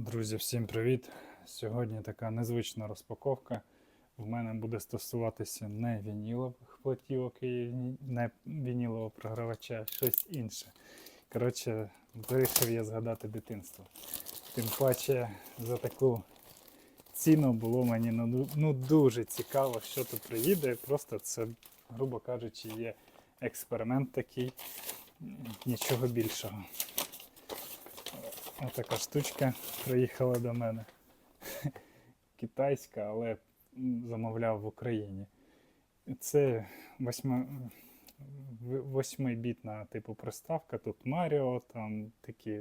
Друзі, всім привіт! Сьогодні така незвична розпаковка. В мене буде стосуватися не вінілових платівок і не вінілового програвача, а щось інше. Коротше, вирішив я згадати дитинство. Тим паче за таку ціну було мені ну, ну дуже цікаво, що тут приїде. Просто це, грубо кажучи, є експеримент такий, нічого більшого. Отака штучка приїхала до мене. Китайська, але замовляв в Україні. Це восьма... в- восьмибітна типу приставка. Тут Маріо, там такі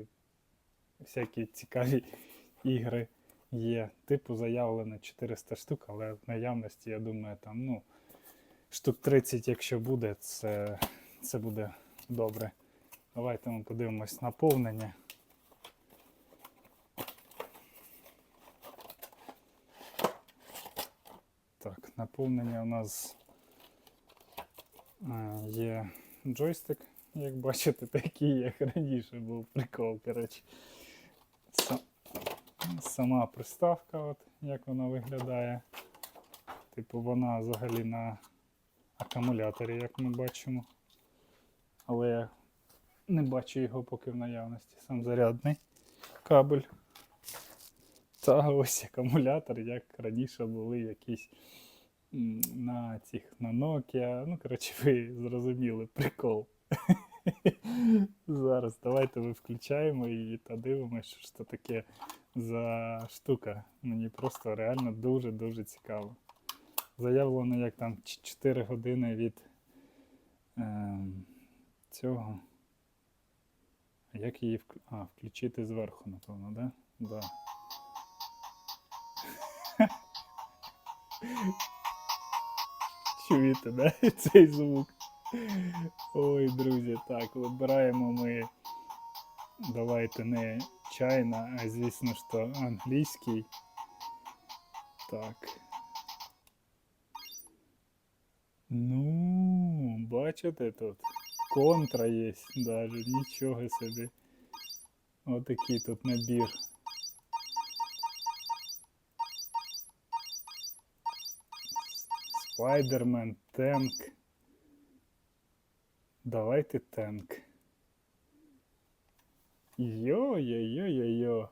всякі цікаві ігри є. Типу заявлено 400 штук, але в наявності, я думаю, там ну, штук 30, якщо буде, це, це буде добре. Давайте ми подивимось наповнення. Так, наповнення у нас е, є джойстик, як бачите, такий, як раніше був прикол. Коротше. Сама приставка, от, як вона виглядає. Типу вона взагалі на акумуляторі, як ми бачимо. Але я не бачу його поки в наявності. Сам зарядний кабель. Та ось акумулятор, як раніше були якісь на цих на Nokia. Ну, коротше, ви зрозуміли прикол. Зараз давайте ми включаємо її та дивимося, що ж це таке за штука. Мені просто реально дуже-дуже цікаво. Заявлено, як там 4 години від ем, цього. Як її вк... а, включити зверху, напевно, да? Да. Чуєте, да? Цей звук. Ой, друзі, так, вибираємо ми. Давайте не чайна, а звісно то англійський. Так. Ну, бачите тут? Контра є даже, нічого собі. Отакий тут набір. Спайдермен, Тенк. Давайте Тенк. Йо-йо-йо-йо-йо.